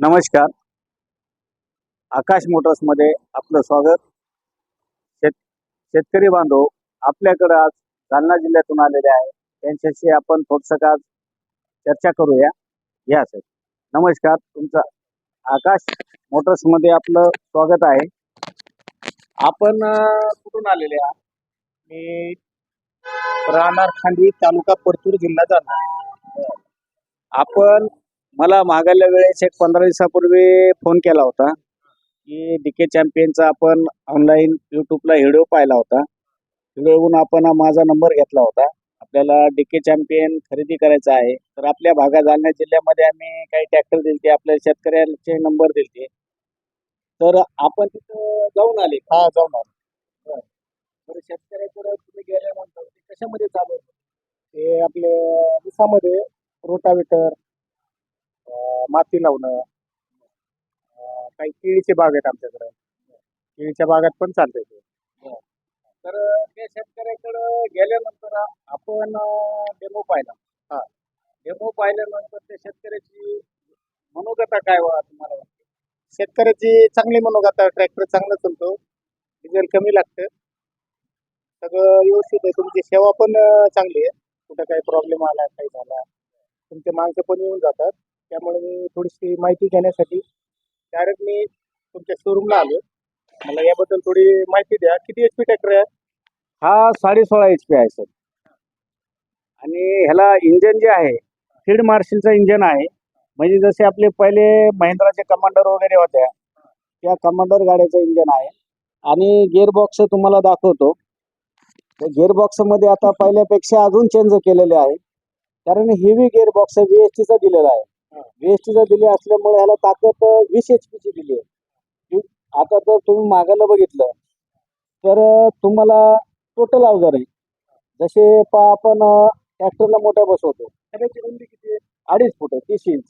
नमस्कार. आकाश मोटर्समध्ये आपलं स्वागत. शेत शेतकरी बांधव आपल्याकडे आज जालना जिल्ह्यातून आलेले आहे त्यांच्याशी आपण थोडंसं आज चर्चा करूया. या सर. नमस्कार. तुमचं आकाश मोटर्समध्ये आपलं स्वागत आहे. आपण कुठून आलेले आहात? मी राहणार खांडी तालुका परतूर जिल्हा जाणार आपण मला मागायला वेळेस एक पंधरा दिवसापूर्वी फोन केला होता की डी के चॅम्पियनचा आपण ऑनलाईन यूट्यूबला व्हिडिओ पाहिला होता व्हिडिओहून आपण माझा नंबर घेतला होता आपल्याला डी के चॅम्पियन खरेदी करायचा आहे तर आपल्या भागात जालना जिल्ह्यामध्ये आम्ही काही ट्रॅक्टर दिलते आपल्या शेतकऱ्यांचे नंबर दिलते तर आपण तिथं जाऊन आले? हा जाऊन आलो. तर शेतकऱ्याकडे तुम्ही गेल्यानंतर कशामध्ये चालू? ते आपले ऊसामध्ये रोटावेटर माती लावणं काही केळीचे बाग आहेत आमच्याकडे. केळीच्या बागात पण चालतंय ते. तर त्या शेतकऱ्याकडे गेल्यानंतर आपण डेमो पाहिला. हा. डेमो पाहिल्यानंतर त्या शेतकऱ्याची मनोगता काय वा तुम्हाला वाटते? शेतकऱ्याची चांगली मनोगता ट्रॅक्टर चांगला चालतो. डिझेल कमी लागतं. सगळं व्यवस्थित आहे. तुमची सेवा पण चांगली आहे. कुठं काही प्रॉब्लेम आला काही झाला तुमचे माणसं पण येऊन जातात. त्यामुळे मी थोडीशी माहिती घेण्यासाठी डायरेक्ट मी तुमच्या शोरूमला आलो मला याबद्दल थोडी माहिती द्या. किती एच पी ट्रॅक्टर आहे? हा साडे सोळा एच पी आहे सर. आणि ह्याला इंजन जे आहे फीड मार्शलचं इंजन आहे. म्हणजे जसे आपले पहिले महिंद्राचे कमांडर वगैरे होत्या त्या कमांडर गाड्याचं इंजन आहे. आणि गिअरबॉक्स तुम्हाला दाखवतो. त्या गिअरबॉक्समध्ये आता पहिल्यापेक्षा अजून चेंज केलेले आहे. कारण हेवी गिअरबॉक्स व्ही एस टीचा दिलेला आहे. व्ही एस टीचा दिले असल्यामुळे ह्याला ताकद वीस एच पीची दिली आहे. आता जर तुम्ही मागायला बघितलं तर तुम्हाला टोटल अवजार आहे. जसे पा आपण ट्रॅक्टरला मोठ्या बसवतो. किती अडीच फूट तीस इंच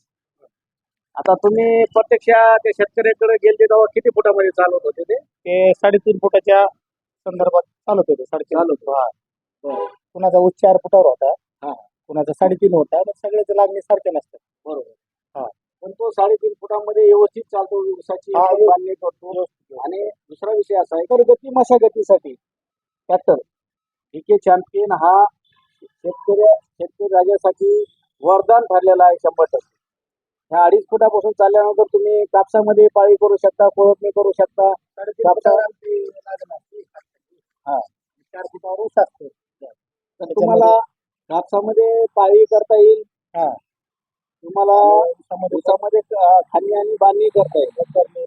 आता तुम्ही प्रत्यक्ष त्या शेतकऱ्याकडे गेले तेव्हा किती फुटामध्ये चालवत होते ते? ते साडेतीन फुटाच्या संदर्भात चालत होते साडेतीन चालत हा. कुणाचा उच्च चार फुटावर होता. हा. कुणाचा साडेतीन होता पण सगळ्याच लागणे सारखे नसतात. बरोबर. हा. पण तो साडेतीन फुटामध्ये व्यवस्थित चालतो बांधणी करतो. आणि दुसरा विषय असा आहे तर गती मशागतीसाठी ट्रॅक्टर के चॅम्पियन हा शेतकऱ्या शेतकरी राजासाठी वरदान ठरलेला आहे शंभर टक्के. ह्या अडीच फुटापासून चालल्यानंतर तुम्ही कापसामध्ये पाळी करू शकता कोळपणी करू शकता. हा. चार फुटावर ऊस असतो. तर तुम्हाला कापसामध्ये पाळी करता येईल. हा. तुम्हाला ऊसामध्ये खाली आणि बांधणी करता येईल.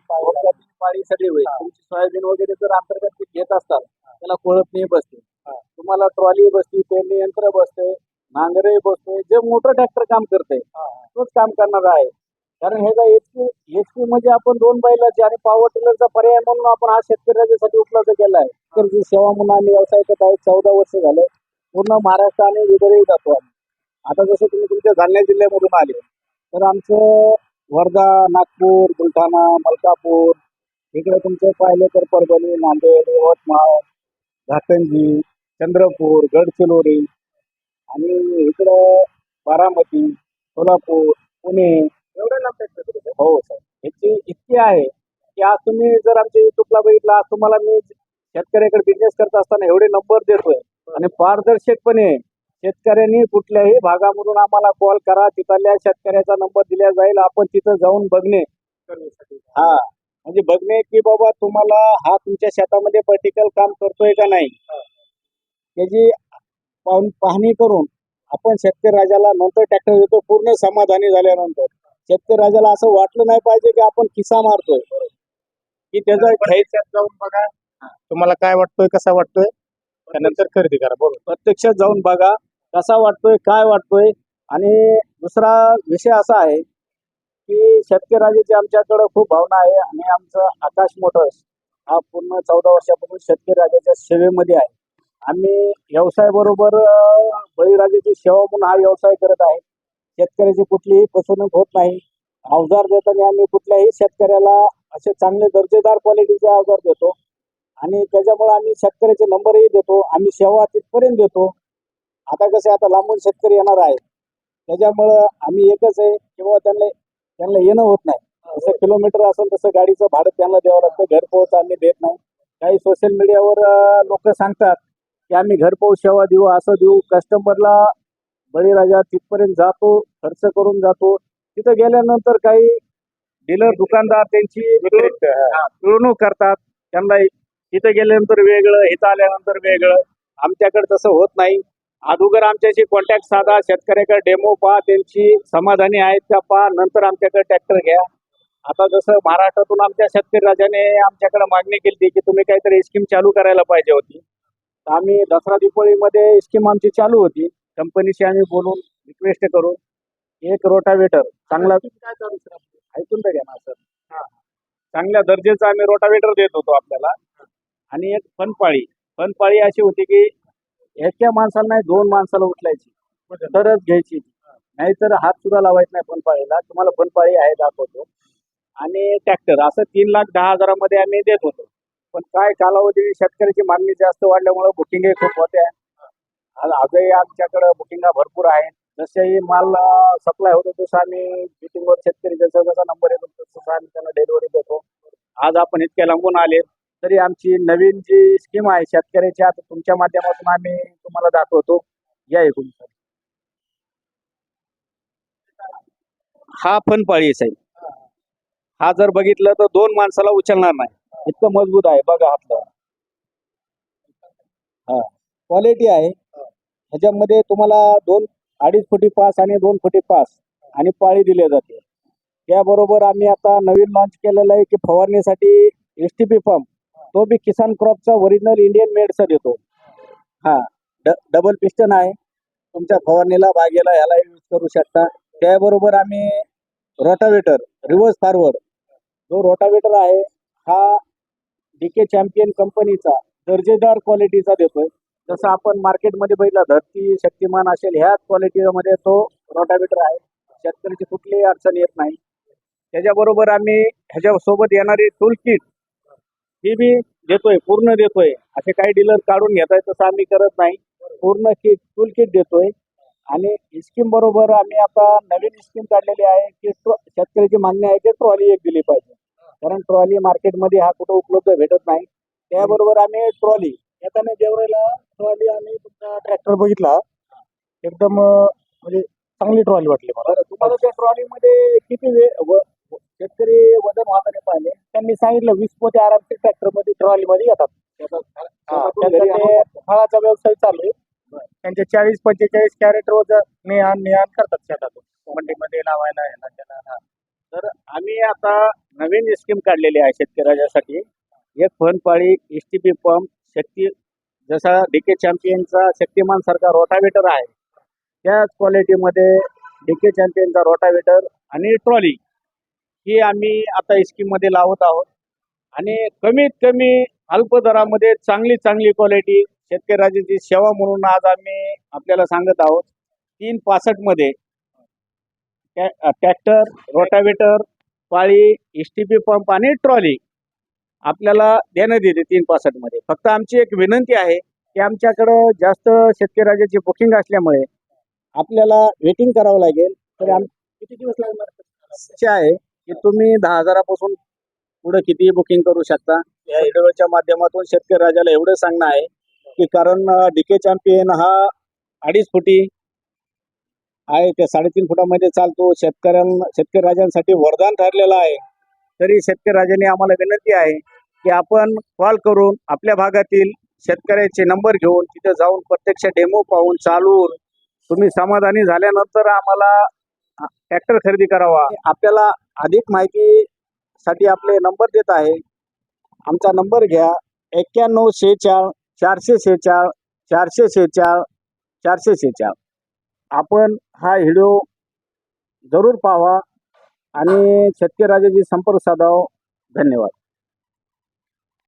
पाळी. सगळी होईल. तुमची सोयाबीन वगैरे जर अंतर्गत पीक घेत असताल त्याला कोळपणी बसते. हा. तुम्हाला ट्रॉली बसते पेरणी यंत्र बसते नांगरे बसतोय जे मोठं ट्रॅक्टर काम करते हा. तोच काम करणार आहे. कारण ह्याचा एचपी एचपी म्हणजे आपण दोन बैलाचे आणि पॉवर टिलरचा पर्याय म्हणून आपण हा शेतकऱ्यासाठी उपलब्ध केला आहे. शेतकऱ्याची सेवा म्हणून आम्ही व्यवसाय करत आहे. चौदा वर्ष झालं. पूर्ण महाराष्ट्र आणि विदर्भही जातो आम्ही. आता जसं तुम्ही तुमच्या जालना जिल्ह्यामधून आले तर आमचं वर्धा नागपूर बुलढाणा मलकापूर इकडे तुमचं पाहिलं तर परभणी नांदेड यवतमाळ घाटंजी चंद्रपूर गडचिरोली आणि इकडं बारामती सोलापूर पुणे. एवढे लांब? हो सर. ह्याची इतकी आहे की आज तुम्ही जर आमच्या युट्यूबला बघितलं आज तुम्हाला मी शेतकऱ्याकडे बिझनेस करत असताना एवढे नंबर देतोय. आणि पारदर्शकपणे शेतकऱ्यांनी कुठल्याही भागामधून आम्हाला कॉल करा. तिथल्या शेतकऱ्याचा नंबर दिला जाईल. आपण तिथं जाऊन बघणे. हा. म्हणजे बघणे की बाबा तुम्हाला हा तुमच्या शेतामध्ये पर्टिकल काम करतोय का नाही? त्याची पाहून पाहणी करून आपण शेतकरी राजाला नंतर ट्रॅक्टर देतो. पूर्ण समाधानी झाल्यानंतर शेतकरी राजाला असं वाटलं नाही पाहिजे की आपण किसा मारतोय. की त्याचा जाऊन बघा. तुम्हाला काय वाटतोय कसा वाटतोय? त्यानंतर खरेदी करा बरोबर प्रत्यक्षात जाऊन बघा कसा वाटतोय काय वाटतोय. आणि दुसरा विषय असा आहे की शेतकरी राजाची आमच्याकडं खूप भावना आहे आणि आमचं आकाश मोटर्स हा पूर्ण चौदा वर्षापासून शेतकरी राजाच्या सेवेमध्ये आहे. आम्ही व्यवसायाबरोबर बळीराजाची सेवा म्हणून हा व्यवसाय करत आहे. शेतकऱ्याची कुठलीही फसवणूक होत नाही. अवजार देताना आम्ही कुठल्याही शेतकऱ्याला असे चांगले दर्जेदार क्वालिटीचे अवजार देतो. आणि त्याच्यामुळे आम्ही शेतकऱ्याचे नंबरही देतो आम्ही सेवा तिथपर्यंत देतो. आता कसे आता लांबून शेतकरी येणार आहे त्याच्यामुळं आम्ही एकच आहे किंवा त्यांना त्यांना येणं होत नाही. जसं किलोमीटर असेल तसं गाडीचं भाडं त्यांना द्यावं लागतं. घरपोच आम्ही देत नाही. काही सोशल मीडियावर लोक सांगतात की आम्ही घरपोच सेवा देऊ असं देऊ. कस्टमरला बळीराजा तिथपर्यंत जातो खर्च करून जातो. तिथं गेल्यानंतर काही डीलर दुकानदार त्यांची करतात. त्यांना इथं गेल्यानंतर वेगळं इथं आल्यानंतर वेगळं. आमच्याकडे तसं होत नाही. अगोदर आमच्याशी कॉन्टॅक्ट साधा शेतकऱ्याकडे डेमो पहा त्यांची समाधानी आहेत का पहा नंतर आमच्याकडे ट्रॅक्टर घ्या. आता जसं महाराष्ट्रातून आमच्या शेतकरी राजाने आमच्याकडे मागणी केली की तुम्ही काहीतरी स्कीम चालू करायला पाहिजे होती. तर आम्ही दसरा दिवाळीमध्ये स्कीम आमची चालू होती. कंपनीशी आम्ही बोलून रिक्वेस्ट करून एक रोटावेटर चांगला? ऐकून तर घ्या ना सर. चांगल्या दर्जाचा आम्ही रोटावेटर देत होतो आपल्याला. आणि एक फनपाळी. फनपाळी अशी होती की एका माणसाला नाही दोन माणसाला उचलायची. तरच घ्यायची नाहीतर हात सुद्धा लावायचा नाही फनपाळीला. तुम्हाला फनपाळी आहे दाखवतो. आणि ट्रॅक्टर असं तीन लाख दहा हजारामध्ये आम्ही देत होतो. पण काय कालावधी शेतकऱ्याची मागणी जास्त वाढल्यामुळे बुकिंगही खूप होत्या. आज आजही आमच्याकडं बुकिंगा भरपूर आहेत जसेही माल सप्लाय होतो तसं आम्ही मीटिंगवर शेतकरी जसा जसा नंबर येतो तसं आम्ही त्यांना डिलिव्हरी देतो. आज आपण इतक्या लांबून आले तरी आमची नवीन जी स्कीम आहे शेतकऱ्याची आता तुमच्या माध्यमातून आम्ही तुम्हाला दाखवतो. या एकूण सर. हा पण पाळी साहेब. हा जर बघितलं तर दोन माणसाला उचलणार नाही. इतकं मजबूत आहे. बघा हातला. हा. क्वालिटी आहे. ह्याच्यामध्ये तुम्हाला दोन अडीच फुटी पास आणि दोन फुटी पास आणि पाळी दिली जाते. त्याबरोबर आम्ही आता नवीन लॉन्च केलेलं आहे की फवारणीसाठी एस टी पी पंप तो बी किसान क्रॉपचा ओरिजिनल इंडियन मेडचा देतो. हा ड डबल पिस्टन आहे. तुमच्या फवारणीला बागेला याला यूज करू शकता. त्याबरोबर आम्ही रोटावेटर रिव्हर्स फॉरवर्ड जो रोटावेटर आहे हा डी के चॅम्पियन कंपनीचा दर्जेदार क्वालिटीचा देतोय. जसं आपण मार्केटमध्ये बघितला धरती शक्तिमान असेल ह्याच क्वालिटीमध्ये तो रोटावेटर आहे. शेतकऱ्याची कुठलीही अडचण येत नाही. त्याच्याबरोबर आम्ही ह्याच्यासोबत येणारी टूल किट ही बी देतोय पूर्ण देतोय. असे काही डीलर काढून घेत तसं आम्ही करत नाही. पूर्ण किट टूल किट देतोय. आणि स्कीम बरोबर आम्ही आता नवीन स्कीम काढलेली आहे की ट्रॉ- शेतकऱ्याची मागणी आहे की ट्रॉली एक दिली पाहिजे. कारण ट्रॉली मार्केटमध्ये हा कुठं उपलब्ध भेटत नाही. त्याबरोबर आम्ही ट्रॉली येताना जेवढेला ट्रॉली आम्ही तुमचा ट्रॅक्टर बघितला एकदम म्हणजे चांगली ट्रॉली वाटली मला. तुम्हाला त्या ट्रॉलीमध्ये किती वे शेतकरी वजन वाहताना पाहिले त्यांनी सांगितलं वीस पोते आरामशीर ट्रॅक्टरमध्ये ट्रॉली मध्ये येतात त्यांचा ते फळाचा व्यवसाय चालू आहे. त्यांचे चाळीस पंचेचाळीस कॅरेट रोज नेहान नेहान करतात शेतातून. मंडीमध्ये लावायला ह्याला त्याला तर आम्ही आता नवीन स्कीम काढलेली आहे शेतकऱ्यासाठी. एक फनपाळी एस टी पी पंप शक्ती जसा डी के चॅम्पियनचा शक्तिमान सारखा रोटावेटर आहे त्याच क्वालिटीमध्ये डी के चॅम्पियनचा रोटावेटर आणि ट्रॉली. ही आम्ही आता स्कीममध्ये लावत आहोत. आणि कमीत कमी अल्प दरामध्ये चांगली चांगली क्वालिटी शेतकऱ्याची सेवा म्हणून आज आम्ही आपल्याला सांगत आहोत. तीन पासष्टमध्ये ट्रॅक्टर रोटावेटर पाळी एस टी पी पंप आणि ट्रॉली आपल्याला देण्यात येते तीन पासष्टमध्ये फक्त आमची एक विनंती आहे की आमच्याकडं जास्त शेतकरी बुकिंग असल्यामुळे आपल्याला वेटिंग करावं लागेल. तर आम किती दिवस लागणार? आहे. की तुम्ही दहा हजारापासून पुढे कितीही बुकिंग करू शकता? या व्हिडिओच्या माध्यमातून शेतकरी राजाला एवढं सांगणं आहे की कारण डी के चॅम्पियन हा अडीच फुटी आहे त्या साडेतीन फुटामध्ये चालतो. शेतकऱ्यांना शेतकरी राजांसाठी वरदान ठरलेलं आहे. तरी शेतकरी राजाने आम्हाला विनंती आहे की आपण कॉल करून आपल्या भागातील शेतकऱ्याचे नंबर घेऊन तिथे जाऊन प्रत्यक्ष डेमो पाहून चालून तुम्ही समाधानी झाल्यानंतर आम्हाला ट्रॅक्टर खरेदी करावा. आपल्याला अधिक माहितीसाठी आपले नंबर देत आहे. आमचा नंबर घ्या. एक्क्याण्णव शेहेचाळ चारशे शेहेचाळ चारशे शेहेचाळ चारशे शेहेचाळ. आपण हा व्हिडिओ जरूर पाहा आणि शेतकरी राजाजी संपर्क साधाव. धन्यवाद.